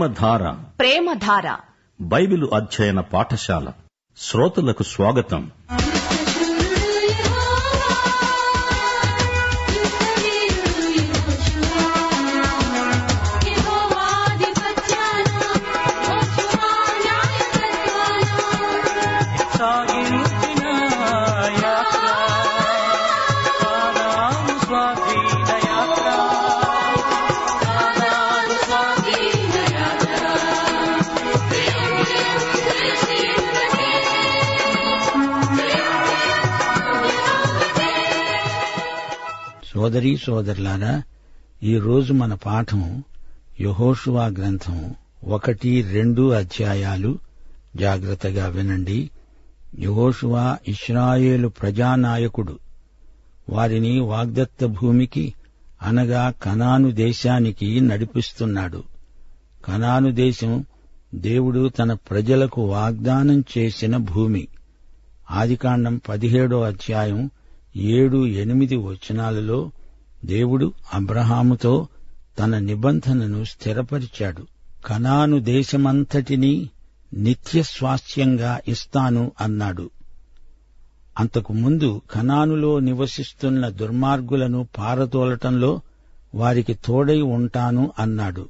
ప్రేమధార. ప్రేమధార. Bible అధ్యయన పాఠశాల. శ్రోతలకు స్వాగతం. సోదరీ సోదరులారా ఈ రోజు మన పాఠం యహోషువా గ్రంథం ఒకటి రెండు అధ్యాయాలు. జాగ్రత్తగా వినండి. యహోషువా ఇస్రాయేలు ప్రజానాయకుడు. వారిని వాగ్దత్త భూమికి అనగా కనాను దేశానికి నడిపిస్తున్నాడు. కనాను దేశం దేవుడు తన ప్రజలకు వాగ్దానం చేసిన భూమి. ఆదికాండం పదిహేడో అధ్యాయం ఏడు ఎనిమిది వచనాలలో దేవుడు అబ్రహాముతో తన నిబంధనను స్థిరపరిచాడు. కనాను దేశమంతటినీ నిత్య స్వాస్థ్యంగా ఇస్తాను అన్నాడు. అంతకు ముందు కనానులో నివసిస్తున్న దుర్మార్గులను పారదోలటంలో వారికి తోడై ఉంటాను అన్నాడు.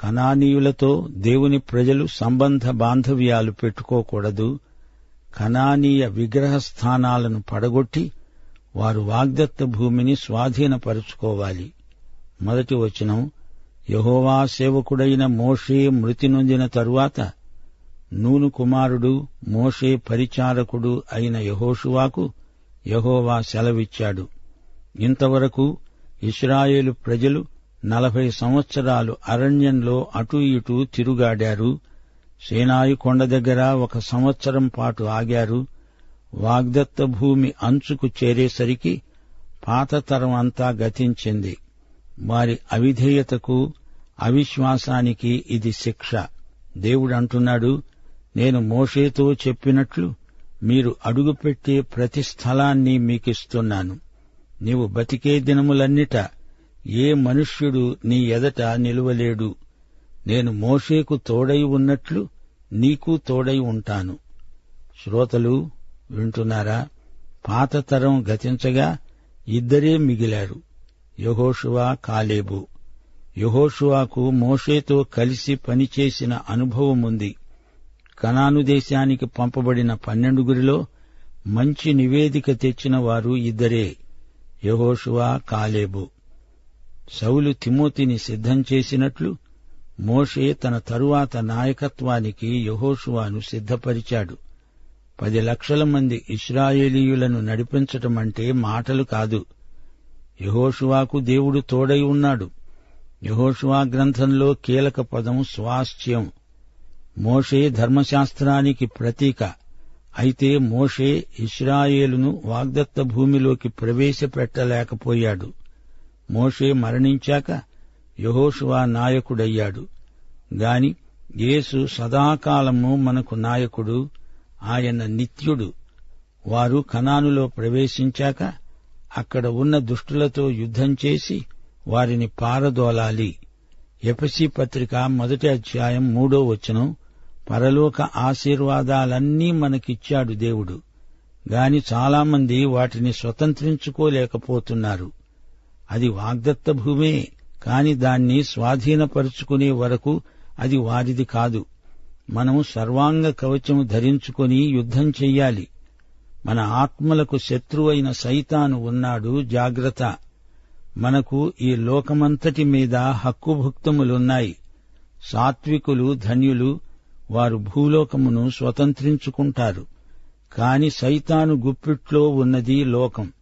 కనానీయులతో దేవుని ప్రజలు సంబంధ బాంధవ్యాలు పెట్టుకోకూడదు. కనానీయ విగ్రహ స్థానాలను పడగొట్టి వారు వాగ్దత్త భూమిని స్వాధీనపరుచుకోవాలి. మొదటి వచనం యహోవా సేవకుడైన మోషే మృతి నొందిన తరువాత నూను కుమారుడు మోషే పరిచారకుడు అయిన యహోషువాకు యహోవా సెలవిచ్చాడు. ఇంతవరకు ఇస్రాయేలు ప్రజలు నలభై సంవత్సరాలు అరణ్యంలో అటూ ఇటూ తిరుగాడారు. సేనాయి కొండ దగ్గర ఒక సంవత్సరం పాటు ఆగారు. వాగ్దత్త భూమి అంచుకు చేరేసరికి పాతతరం అంతా గతించింది. వారి అవిధేయతకు అవిశ్వాసానికి ఇది శిక్ష. దేవుడు అంటున్నాడు నేను మోషేతో చెప్పినట్లు మీరు అడుగుపెట్టే ప్రతి స్థలాన్ని మీకిస్తున్నాను. నీవు బతికే దినములన్నిట ఏ మనుష్యుడు నీ ఎదట నిలువలేడు. నేను మోషేకు తోడై ఉన్నట్లు నీకు తోడై ఉంటాను. శ్రోతలు వింటున్నారా? పాత తరం గతించగా ఇద్దరే మిగిలారు యహోషువా కాలేబు. యహోషువాకు మోషేతో కలిసి పనిచేసిన అనుభవముంది కనాను దేశానికి పంపబడిన పన్నెండుగురిలో మంచి నివేదిక తెచ్చిన వారు ఇద్దరే యహోషువా కాలేబు. సౌలు తిమోతిని సిద్ధం చేసినట్లు మోషే తన తరువాత నాయకత్వానికి యహోషువాను సిద్ధపరిచాడు. పది లక్షల మంది ఇస్రాయేలీయులను నడిపించటమంటే మాటలు కాదు. యహోషువాకు దేవుడు తోడై ఉన్నాడు. యహోషువా గ్రంథంలో కీలక పదం స్వాస్థ్యం. మోషే ధర్మశాస్త్రానికి ప్రతీక. అయితే మోషే ఇస్రాయేలును వాగ్దత్త భూమిలోకి ప్రవేశపెట్టలేకపోయాడు. మోషే మరణించాక యహోషువా నాయకుడయ్యాడు. గాని యేసు సదాకాలము మనకు నాయకుడు ఆయన నిత్యుడు. వారు కనానులో ప్రవేశించాక అక్కడ ఉన్న దుష్టులతో యుద్ధం చేసి వారిని పారదోలాలి. ఎపసి పత్రిక మొదటి అధ్యాయం మూడో వచనం పరలోక ఆశీర్వాదాలన్నీ మనకిచ్చాడు దేవుడు. గాని చాలామంది వాటిని స్వతంత్రించుకోలేకపోతున్నారు. అది వాగ్దత్త భూమే కాని దాన్ని స్వాధీనపరుచుకునే వరకు అది వారిది కాదు. మనం సర్వాంగ కవచము ధరించుకొని యుద్ధం చెయ్యాలి. మన ఆత్మలకు శత్రువైన సైతాను ఉన్నాడు జాగ్రత్త. మనకు ఈ లోకమంతటి మీద హక్కుభుక్తములున్నాయి. సాత్వికులు ధన్యులు వారు భూలోకమును స్వతంత్రించుకుంటారు. కాని సైతాను గుప్పిట్లో ఉన్నది లోకం.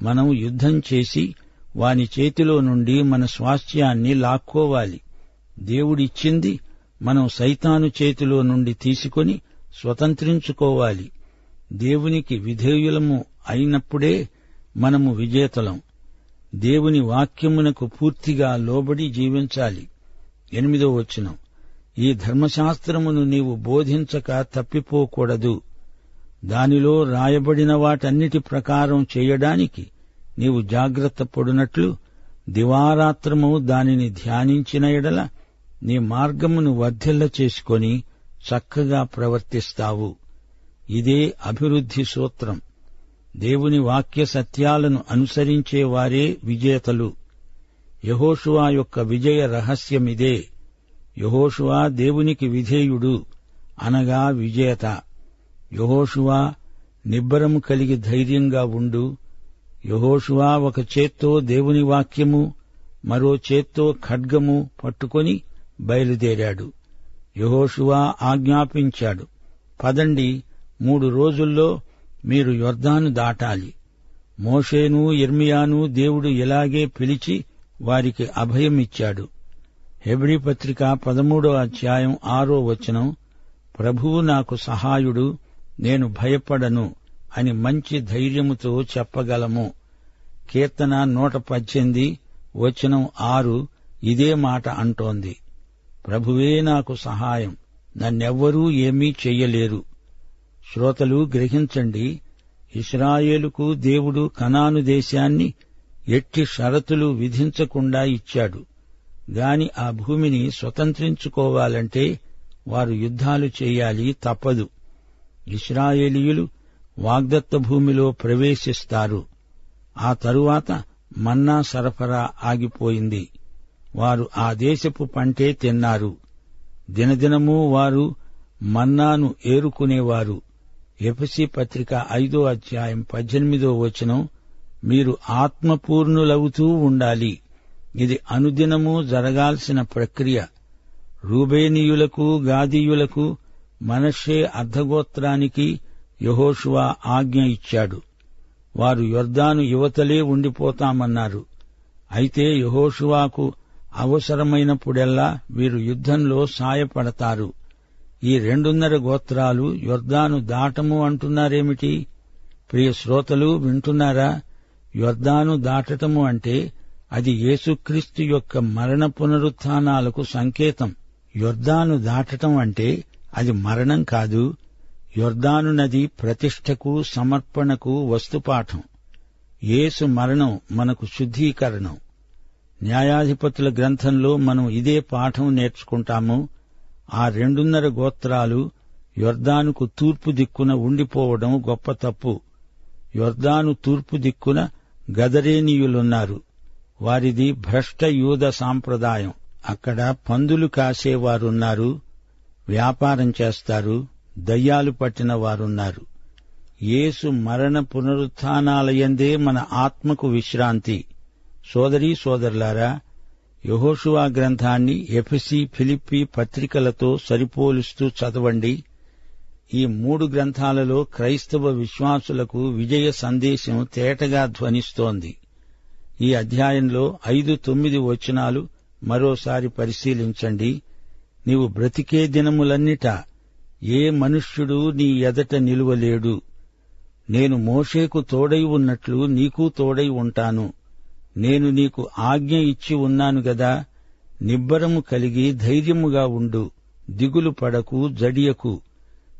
మనం యుద్ధం చేసి వాని చేతిలో నుండి మన స్వాస్థ్యాన్ని లాక్కోవాలి. దేవుడిచ్చింది మనం సైతాను చేతిలో నుండి తీసుకొని స్వతంత్రించుకోవాలి. దేవునికి విధేయులము అయినప్పుడే మనము విజేతలం. దేవుని వాక్యమునకు పూర్తిగా లోబడి జీవించాలి. ఎనిమిదో వచనం. ఈ ధర్మశాస్త్రమును నీవు బోధించక తప్పిపోకూడదు. దానిలో రాయబడిన వాటన్నిటి ప్రకారం చేయడానికి నీవు జాగ్రత్త పడునట్లు దివారాత్రము దానిని ధ్యానించిన ఎడల నీ మార్గమును వర్ధిల్ల చేసుకొని చక్కగా ప్రవర్తిస్తావు. ఇదే అభివృద్ధి సూత్రం. దేవుని వాక్య సత్యాలను అనుసరించేవారే విజేతలు. యహోషువా యొక్క విజయ రహస్యమిదే. యహోషువా దేవునికి విధేయుడు అనగా విజేత. యహోషువా నిబ్బరము కలిగి ధైర్యంగా ఉండు. యహోషువా ఒక చేత్తో దేవుని వాక్యము మరో చేత్తో ఖడ్గము పట్టుకొని బయలుదేరాడు. యహోషువా ఆజ్ఞాపించాడు పదండి మూడు రోజుల్లో మీరు యొర్దాను దాటాలి. మోషేను ఇర్మియాను దేవుడు ఇలాగే పిలిచి వారికి అభయమిచ్చాడు హెబ్రీ పత్రిక పదమూడో అధ్యాయం ఆరో వచనం ప్రభువు నాకు సహాయుడు నేను భయపడను అని మంచి ధైర్యముతో చెప్పగలము. కీర్తన నూట పద్దెనిమిది వచనం ఆరు ఇదే మాట అంటోంది. ప్రభువే నాకు సహాయం. నన్నెవ్వరూ ఏమీ చెయ్యలేరు. శ్రోతలు గ్రహించండి ఇస్రాయేలుకు దేవుడు కనాను దేశాన్ని ఎట్టి షరతులు విధించకుండా ఇచ్చాడు. గాని ఆ భూమిని స్వతంత్రించుకోవాలంటే వారు యుద్ధాలు చేయాలి తప్పదు. ఇస్రాయేలీయులు వాగ్దత్త భూమిలో ప్రవేశిస్తారు. ఆ తరువాత మన్నా సరఫరా ఆగిపోయింది. వారు ఆ దేశపు పంటే తిన్నారు. దినదినము వారు మన్నాను ఏరుకునేవారు. ఎఫసి పత్రిక ఐదో అధ్యాయం పద్దెనిమిదో వచనం మీరు ఆత్మపూర్ణులవుతూ ఉండాలి. ఇది అనుదినము జరగాల్సిన ప్రక్రియ. రూబేనీయులకు గాదీయులకు మనషే అర్ధగోత్రానికి యహోషువా ఆజ్ఞ ఇచ్చాడు. వారు యొర్దాను యువతలే ఉండిపోతామన్నారు. అయితే యహోషువాకు అవసరమైనప్పుడెల్లా వీరు యుద్ధంలో సాయపడతారు. ఈ రెండున్నర గోత్రాలు యొర్దాను దాటము అంటున్నారేమిటి? ప్రియ శ్రోతలు వింటున్నారా? యొర్దాను దాటటము అంటే అది యేసుక్రీస్తు యొక్క మరణ పునరుత్థానాలకు సంకేతం. యొర్దాను దాటటం అంటే అది మరణం కాదు యొర్దాను నది ప్రతిష్టకు సమర్పణకు వస్తుపాఠం. యేసు మరణం మనకు శుద్ధీకరణం. న్యాయాధిపతుల గ్రంథంలో మనం ఇదే పాఠం నేర్చుకుంటాము. ఆ రెండున్నర గోత్రాలు యొర్దానుకు తూర్పు దిక్కున ఉండిపోవడం గొప్ప తప్పు. యొర్దాను తూర్పు దిక్కున గదరేనీయులున్నారు. వారిది భ్రష్ట యూద సాంప్రదాయం. అక్కడ పందులు కాసేవారున్నారు. వ్యాపారం చేస్తారు. దయ్యాలు పట్టిన వారున్నారు. యేసు మరణ పునరుత్నాలయందే మన ఆత్మకు విశ్రాంతి. సోదరీ సోదరులారా యహోషువా గ్రంథాన్ని ఎఫిసి ఫిలిప్పి పత్రికలతో సరిపోలుస్తూ చదవండి. ఈ మూడు గ్రంథాలలో క్రైస్తవ విశ్వాసులకు విజయ సందేశం తేటగా ధ్వనిస్తోంది. ఈ అధ్యాయంలో ఐదు తొమ్మిది వచనాలు మరోసారి పరిశీలించండి. నీవు బ్రతికే దినములన్నిటా ఏ మనుష్యుడు నీ ఎదట నిలువలేడు. నేను మోషేకు తోడై ఉన్నట్లు నీకు తోడై ఉంటాను. నేను నీకు ఆజ్ఞ ఇచ్చి ఉన్నాను గదా నిబ్బరము కలిగి ధైర్యముగా ఉండు దిగులు పడకు జడియకు.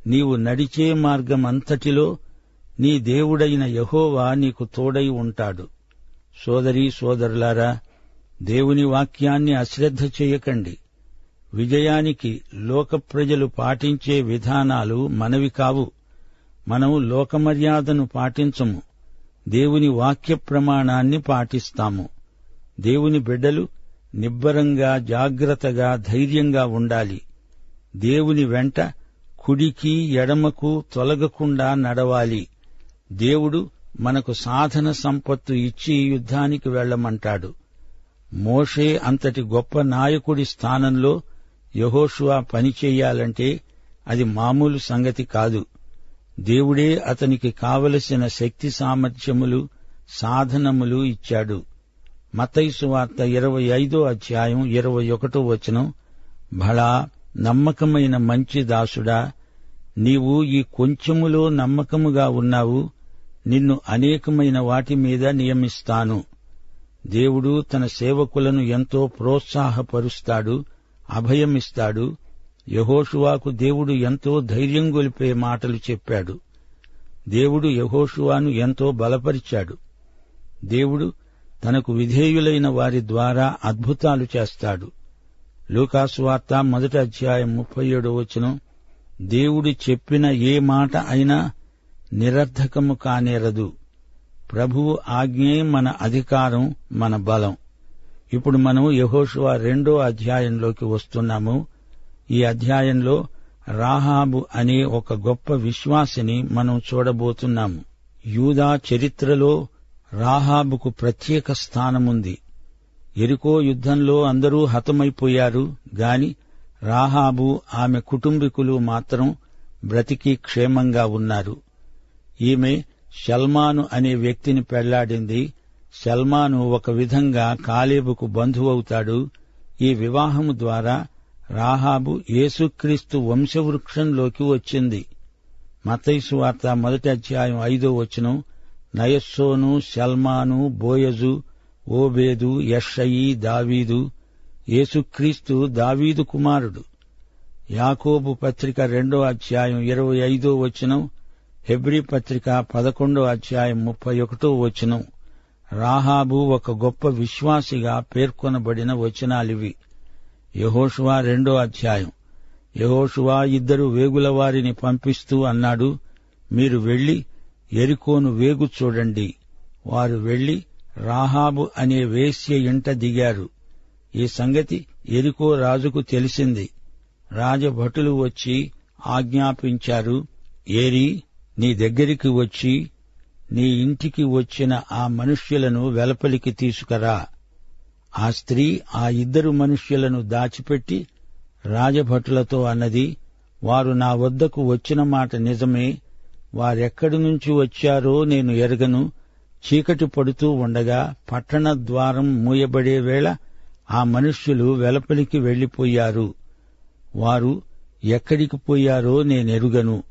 నీవు నడిచే మార్గమంతటిలో నీ దేవుడైన యహోవా నీకు తోడై ఉంటాడు. సోదరీ సోదరులారా దేవుని వాక్యాన్ని అశ్రద్ధ చేయకండి. విజయానికి లోక ప్రజలు పాటించే విధానాలు మనవి కావు. మనం లోకమర్యాదను పాటించము. దేవుని వాక్య ప్రమాణాన్ని పాటిస్తాము. దేవుని బిడ్డలు నిబ్బరంగా జాగ్రత్తగా ధైర్యంగా ఉండాలి. దేవుని వెంట కుడికి ఎడమకు తొలగకుండా నడవాలి. దేవుడు మనకు సాధన సంపత్తు ఇచ్చి యుద్ధానికి వెళ్ళమంటాడు మోషే అంతటి గొప్ప నాయకుడి స్థానంలో యహోషువా పనిచేయాలంటే అది మామూలు సంగతి కాదు. దేవుడే అతనికి కావలసిన శక్తి సామర్థ్యములు సాధనములు ఇచ్చాడు. మతైసు వార్త ఇరవై ఐదో అధ్యాయం ఇరవై ఒకటో వచనం భళా నమ్మకమైన మంచి దాసుడా నీవు ఈ కొంచెములో నమ్మకముగా ఉన్నావు నిన్ను అనేకమైన వాటి మీద నియమిస్తాను. దేవుడు తన సేవకులను ఎంతో ప్రోత్సాహపరుస్తాడు అభయమిస్తాడు యహోషువాకు దేవుడు ఎంతో ధైర్యం గొలిపే మాటలు చెప్పాడు. దేవుడు యహోషువాను ఎంతో బలపరిచాడు. దేవుడు తనకు విధేయులైన వారి ద్వారా అద్భుతాలు చేస్తాడు. లూకాసువార్త మొదటి అధ్యాయం ముప్పై ఏడో వచనం దేవుడు చెప్పిన ఏ మాట అయినా నిరర్ధకము కానేరదు. ప్రభువు ఆజ్ఞే మన అధికారం మన బలం. ఇప్పుడు మనం యహోషువ రెండో అధ్యాయంలోకి వస్తున్నాము. ఈ అధ్యాయంలో రాహాబు అనే ఒక గొప్ప విశ్వాసిని మనం చూడబోతున్నాము. యూదా చరిత్రలో రాహాబుకు ప్రత్యేక స్థానముంది. ఎరుకో యుద్ధంలో అందరూ హతమైపోయారు గాని రాహాబు ఆమె కుటుంబీకులు మాత్రం బ్రతికి క్షేమంగా ఉన్నారు. ఈమె షల్మాను అనే వ్యక్తిని పెళ్ళాడింది. షల్మాను ఒక విధంగా కాలేబుకు బంధువవుతాడు. ఈ వివాహము ద్వారా రాహాబు యేసుక్రీస్తు వంశవృక్షంలోకి వచ్చింది. మతైసు వార్త మొదటి అధ్యాయం ఐదో వచనం. నయస్సోను సల్మాను బోయజు ఓబేదు యషయి దావీదు యేసుక్రీస్తు దావీదు కుమారుడు. యాకోబు పత్రిక రెండో అధ్యాయం ఇరవై ఐదో వచనం. హెబ్రి పత్రిక పదకొండో అధ్యాయం ముప్పై ఒకటో వచనం. రాహాబు ఒక గొప్ప విశ్వాసిగా పేర్కొనబడిన వచనాలివి. యహోషువా రెండో అధ్యాయం. యహోషువా ఇద్దరు వేగుల వారిని పంపిస్తూ అన్నాడు మీరు వెళ్ళి ఎరికోను వేగు చూడండి. వారు వెళ్ళి రాహాబు అనే వేశ్య ఇంట దిగారు. ఈ సంగతి ఎరికో రాజుకు తెలిసింది. రాజభటులు వచ్చి ఆజ్ఞాపించారు ఏరి నీ దగ్గరికి వచ్చి నీ ఇంటికి వచ్చిన ఆ మనుష్యులను వెలపలికి తీసుకురా. ఆ స్త్రీ ఆ ఇద్దరు మనుష్యులను దాచిపెట్టి రాజభటులతో అన్నది వారు నా వద్దకు వచ్చిన మాట నిజమే. వారెక్కడి నుంచి వచ్చారో నేను ఎరగను. చీకటి పడుతూ ఉండగా పట్టణ ద్వారం మూయబడే వేళ ఆ మనుష్యులు వెలపలికి వెళ్ళిపోయారు వారు ఎక్కడికి పోయారో నేనెరుగను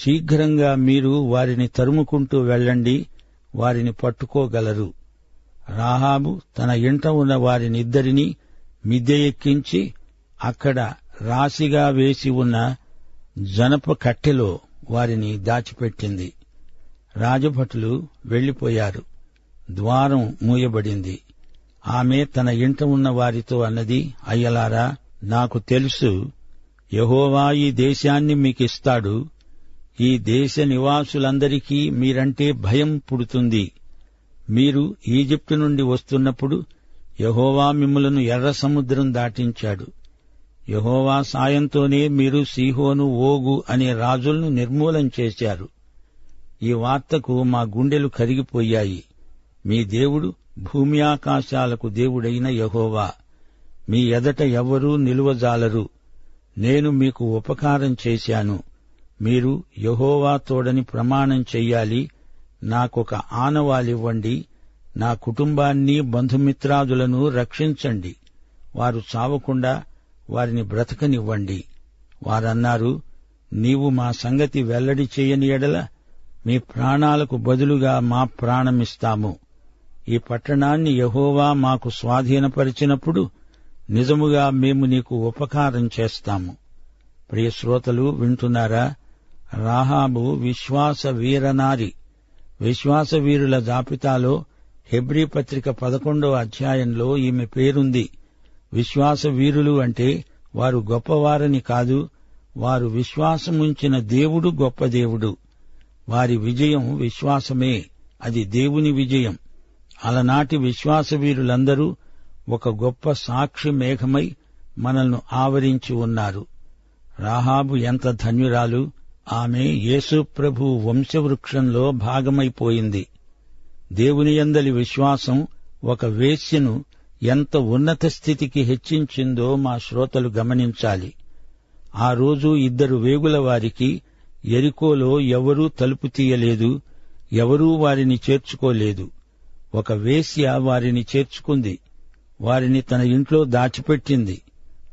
శీఘ్రంగా మీరు వారిని తరుముకుంటూ వెళ్ళండి. వారిని పట్టుకోగలరు. రాహాబు తన ఇంట ఉన్న వారినిద్దరినీ మిద్దె ఎక్కించి అక్కడ రాశిగా వేసి ఉన్న జనప కట్టెలో వారిని దాచిపెట్టింది. రాజభటులు వెళ్ళిపోయారు ద్వారం మూయబడింది. ఆమె తన ఇంట ఉన్న వారితో అన్నది అయ్యలారా నాకు తెలుసు యహోవా ఈ దేశాన్ని మీకిస్తాడు. ఈ దేశ నివాసులందరికీ మీరంటే భయం పుడుతుంది. మీరు ఈజిప్టు నుండి వస్తున్నప్పుడు యహోవా మిమ్ములను ఎర్ర సముద్రం దాటించాడు. యహోవా సాయంతోనే మీరు సీహోను ఓగు అనే రాజులను నిర్మూలం చేశారు. ఈ వార్తకు మా గుండెలు కరిగిపోయాయి. మీ దేవుడు భూమి ఆకాశాలకు దేవుడైన యహోవా. మీ ఎదట ఎవ్వరూ నిలువజాలరు. నేను మీకు ఉపకారం చేశాను. మీరు యహోవా తోడని ప్రమాణం చెయ్యాలి. నాకొక ఆనవాలివ్వండి. నా కుటుంబాన్ని బంధుమిత్రాదులను రక్షించండి. వారు చావకుండా వారిని బ్రతకనివ్వండి. వారన్నారు నీవు మా సంగతి వెల్లడి చేయని ఎడల మీ ప్రాణాలకు బదులుగా మా ప్రాణమిస్తాము. ఈ పట్టణాన్ని యహోవా మాకు స్వాధీనపరిచినప్పుడు నిజముగా మేము నీకు ఉపకారం చేస్తాము. ప్రియశ్రోతలు వింటున్నారా? రాహాబు విశ్వాస వీరనారి. విశ్వాస వీరుల జాబితాలో హెబ్రీ పత్రిక పదకొండవ అధ్యాయంలో ఈమె పేరుంది. విశ్వాస వీరులు అంటే వారు గొప్పవారని కాదు వారు విశ్వాసముంచిన దేవుడు గొప్ప దేవుడు. వారి విజయం విశ్వాసమే అది దేవుని విజయం. అలనాటి విశ్వాస వీరులందరూ ఒక గొప్ప సాక్షి మేఘమై మనల్ని ఆవరించి ఉన్నారు. రాహాబు ఎంత ధన్యురాలు! ఆమె యేసుప్రభు వంశవృక్షంలో భాగమైపోయింది. దేవుని యందలి విశ్వాసం ఒక వేశ్యను ఎంత ఉన్నత స్థితికి హెచ్చించిందో మా శ్రోతలు గమనించాలి. ఆ రోజు ఇద్దరు వేగుల వారికి ఎరికోలో ఎవరూ తలుపు తీయలేదు ఎవరూ వారిని చేర్చుకోలేదు. ఒక వేశ్య వారిని చేర్చుకుంది. వారిని తన ఇంట్లో దాచిపెట్టింది.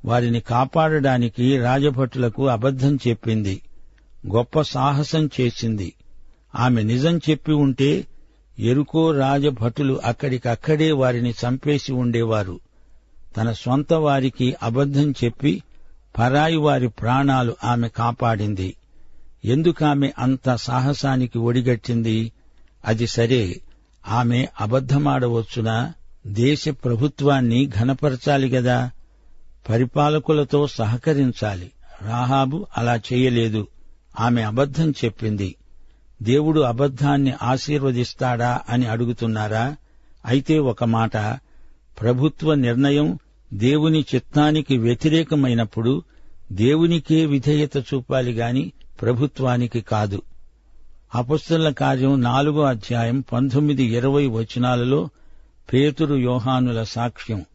వారిని కాపాడడానికి రాజభటులకు అబద్ధం చెప్పింది. గొప్ప సాహసం చేసింది. ఆమె నిజం చెప్పి ఉంటే ఎరుకో రాజభటులు అక్కడికక్కడే వారిని చంపేసి ఉండేవారు. తన స్వంత వారికి అబద్ధం చెప్పి పరాయి వారి ప్రాణాలు ఆమె కాపాడింది. ఎందుకామె అంత సాహసానికి ఒడిగట్టింది? అది సరే ఆమె అబద్ధమాడవచ్చునా? దేశ ప్రభుత్వాన్ని ఘనపరచాలి గదా? పరిపాలకులతో సహకరించాలి. రాహాబు అలా చేయలేదు. ఆమె అబద్ధం చెప్పింది. దేవుడు అబద్ధాన్ని ఆశీర్వదిస్తాడా అని అడుగుతున్నారా? అయితే ఒక మాట ప్రభుత్వ నిర్ణయం దేవుని చిత్తానికి వ్యతిరేకమైనప్పుడు దేవునికే విధేయత చూపాలి గాని ప్రభుత్వానికి కాదు. అపస్తుల కార్యం నాలుగో అధ్యాయం పంతొమ్మిది ఇరవై వచనాలలో పేతురు యోహానుల సాక్ష్యం.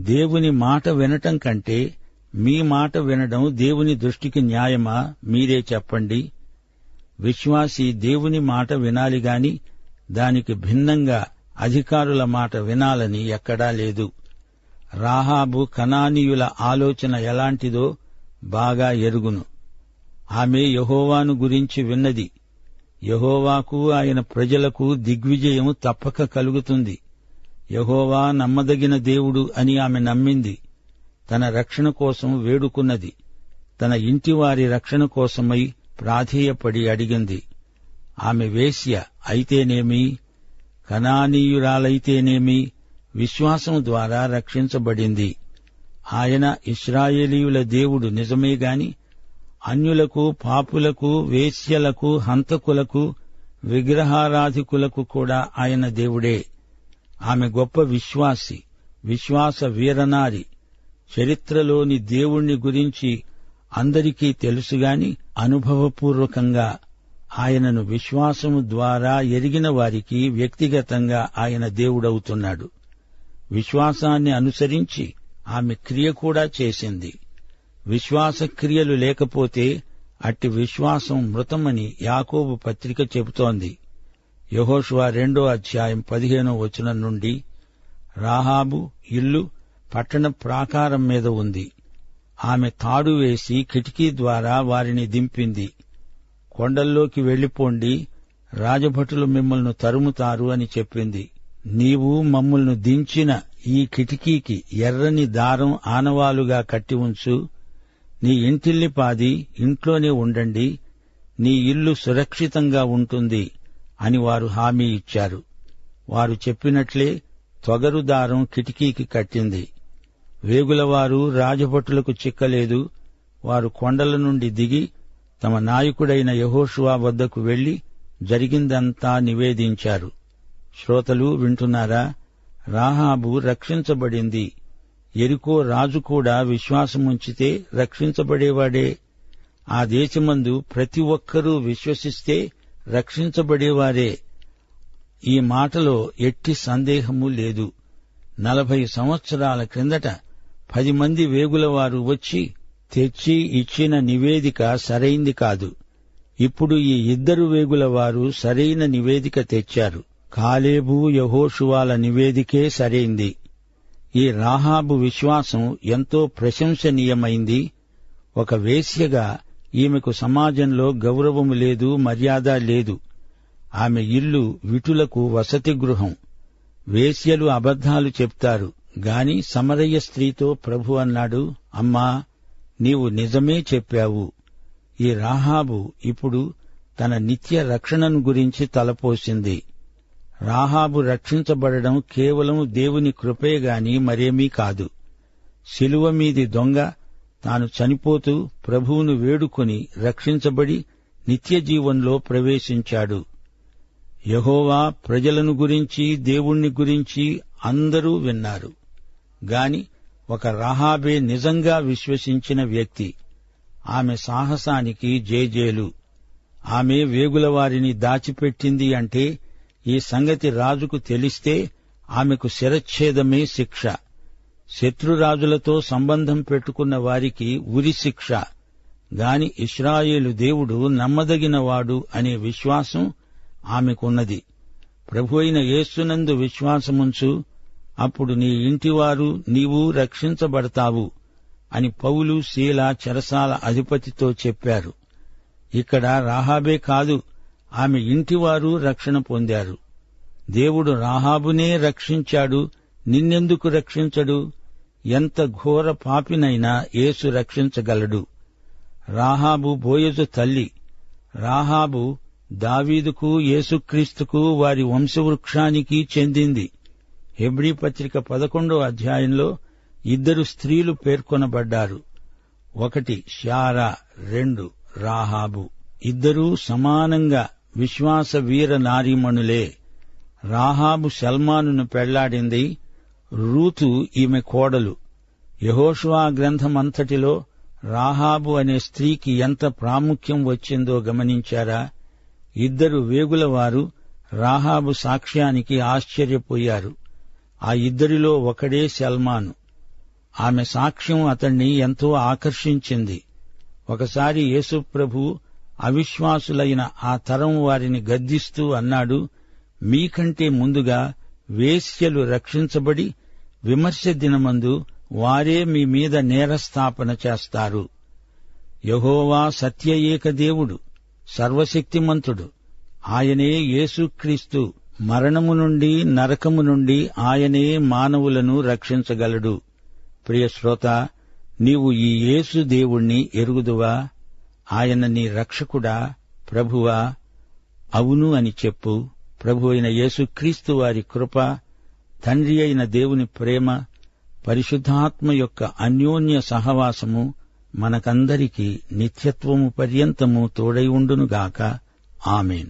దేవుని మాట వినటం కంటే మీ మాట వినడం దేవుని దృష్టికి న్యాయమా? మీరే చెప్పండి. విశ్వాసి దేవుని మాట వినాలి గాని దానికి భిన్నంగా అధికారుల మాట వినాలని ఎక్కడా లేదు. రాహాబు కనానీయుల ఆలోచన ఎలాంటిదో బాగా ఎరుగును. ఆమె యహోవాను గురించి విన్నది. యహోవాకు ఆయన ప్రజలకు దిగ్విజయం తప్పక కలుగుతుంది. యహోవా నమ్మదగిన దేవుడు అని ఆమె నమ్మింది. తన రక్షణ కోసం వేడుకున్నది. తన ఇంటివారి రక్షణ కోసమై ప్రాధేయపడి అడిగింది. ఆమె వేశ్య అయితేనేమి? కనానీయురాలైతేనేమి? విశ్వాసం ద్వారా రక్షించబడింది. ఆయన ఇస్రాయేలీయుల దేవుడు నిజమే గాని అన్యులకు పాపులకు వేశ్యలకు హంతకులకు విగ్రహారాధికులకు కూడా ఆయన దేవుడే. ఆమె గొప్ప విశ్వాసి విశ్వాస వీరనారి. చరిత్రలోని దేవుణ్ణి గురించి అందరికీ తెలుసుగాని అనుభవపూర్వకంగా ఆయనను విశ్వాసము ద్వారా ఎరిగిన వారికి వ్యక్తిగతంగా ఆయన దేవుడవుతున్నాడు. విశ్వాసాన్ని అనుసరించి ఆమె క్రియ కూడా చేసింది. విశ్వాస క్రియలు లేకపోతే అట్టి విశ్వాసం మృతమని యాకోబు పత్రిక చెబుతోంది. యహోష్వా రెండో అధ్యాయం పదిహేనో వచనం నుండి రాహాబు ఇల్లు పట్టణ ప్రాకారం మీద ఉంది. ఆమె తాడు వేసి కిటికీ ద్వారా వారిని దింపింది. కొండల్లోకి వెళ్ళిపోండి రాజభటులు మిమ్మల్ని తరుముతారు అని చెప్పింది. నీవు మమ్మల్ని దించిన ఈ కిటికీకి ఎర్రని దారం ఆనవాలుగా కట్టి ఉంచు. నీ ఇంటిల్లిపాది ఇంట్లోనే ఉండండి నీ ఇల్లు సురక్షితంగా ఉంటుంది అని వారు హామీ ఇచ్చారు. వారు చెప్పినట్లే తొగరు దారం కిటికీకి కట్టింది. వేగులవారు రాజభటులకు చిక్కలేదు. వారు కొండల నుండి దిగి తమ నాయకుడైన యహోషువా వద్దకు వెళ్ళి జరిగిందంతా నివేదించారు. శ్రోతలు వింటున్నారా? రాహాబు రక్షించబడింది. ఎరుకో రాజు కూడా విశ్వాసముంచితే రక్షించబడేవాడే. ఆ దేశమందు ప్రతి ఒక్కరూ విశ్వసిస్తే రక్షించబడేవారే. ఈ మాటలో ఎట్టి సందేహము లేదు. నలభై సంవత్సరాల క్రిందట పది మంది వేగులవారు వచ్చి తెచ్చి ఇచ్చిన నివేదిక సరైంది కాదు. ఇప్పుడు ఈ ఇద్దరు వేగుల వారు సరైన నివేదిక తెచ్చారు. కాలేబు యహోషువాల నివేదికే సరైంది. ఈ రాహాబు విశ్వాసం ఎంతో ప్రశంసనీయమైంది. ఒక వేశ్యగా ఈమెకు సమాజంలో గౌరవము లేదు మర్యాద లేదు. ఆమె ఇల్లు విటులకు వసతి గృహం. వేశ్యలు అబద్ధాలు చెప్తారు. గాని సమరయ్య స్త్రీతో ప్రభు అన్నాడు అమ్మా నీవు నిజమే చెప్పావు. ఈ రాహాబు ఇప్పుడు తన నిత్య రక్షణను గురించి తలపోసింది. రాహాబు రక్షించబడడం కేవలం దేవుని కృపే గాని మరేమీ కాదు. శిలువ మీది దొంగ తాను చనిపోతూ ప్రభువును వేడుకొని రక్షించబడి నిత్య జీవంలో ప్రవేశించాడు. యహోవా ప్రజలను గురించి దేవుణ్ణి గురించి అందరూ విన్నారు. గాని ఒక రహాబే నిజంగా విశ్వసించిన వ్యక్తి. ఆమె సాహసానికి జేజేలు. ఆమె వేగుల వారిని దాచిపెట్టింది అంటే ఈ సంగతి రాజుకు తెలిస్తే ఆమెకు శిరచ్ఛేదమే శిక్ష. శత్రురాజులతో సంబంధం పెట్టుకున్న వారికి ఉరి శిక్ష. గాని ఇస్రాయేలు దేవుడు నమ్మదగినవాడు అనే విశ్వాసం ఆమెకున్నది. ప్రభు అయిన యేసునందు విశ్వాసముంచు అప్పుడు నీ ఇంటివారు నీవు రక్షించబడతావు అని పౌలు శీల చెరసాల అధిపతితో చెప్పారు. ఇక్కడ రాహాబే కాదు ఆమె ఇంటివారు రక్షణ పొందారు. దేవుడు రాహాబునే రక్షించాడు నిన్నెందుకు రక్షించడు? ఎంత ఘోర పాపినైనా యేసు రక్షించగలడు. రాహాబు బోయజు తల్లి. రాహాబు దావీదుకు యేసుక్రీస్తుకు వారి వంశవృక్షానికి చెందింది. హెబ్రీ పత్రిక పదకొండో అధ్యాయంలో ఇద్దరు స్త్రీలు పేర్కొనబడ్డారు. ఒకటి శారా రెండు రాహాబు. ఇద్దరూ సమానంగా విశ్వాస వీర నారీమణులే. రాహాబు సల్మానును పెళ్ళాడింది రూతు ఈమె కోడలు. యహోషువా గ్రంథమంతటిలో రాహాబు అనే స్త్రీకి ఎంత ప్రాముఖ్యం వచ్చిందో గమనించారా? ఇద్దరు వేగులవారు రాహాబు సాక్ష్యానికి ఆశ్చర్యపోయారు. ఆ ఇద్దరిలో ఒకడే సల్మాను. ఆమె సాక్ష్యం అతణ్ణి ఎంతో ఆకర్షించింది. ఒకసారి యేసుప్రభు అవిశ్వాసులైన ఆ తరం వారిని గద్దిస్తూ అన్నాడు మీకంటే ముందుగా వేశ్యలు రక్షించబడి విమర్శ దినమందు వారే మీ మీద నేరస్థాపన చేస్తారు. యహోవా సత్య ఏక దేవుడు సర్వశక్తిమంతుడు ఆయనే యేసుక్రీస్తు. మరణము నుండి నరకము నుండి ఆయనే మానవులను రక్షించగలడు. ప్రియ శ్రోత నీవు ఈ యేసు దేవుణ్ణి ఎరుగుదువా? ఆయన నీ రక్షకుడా? ప్రభువా? అవును అని చెప్పు. ప్రభు అయిన యేసుక్రీస్తు వారి కృప తండ్రి అయిన దేవుని ప్రేమ పరిశుద్ధాత్మ యొక్క అన్యోన్య సహవాసము మనకందరికీ నిత్యత్వము పర్యంతము తోడై ఉండునుగాక. ఆమెన్.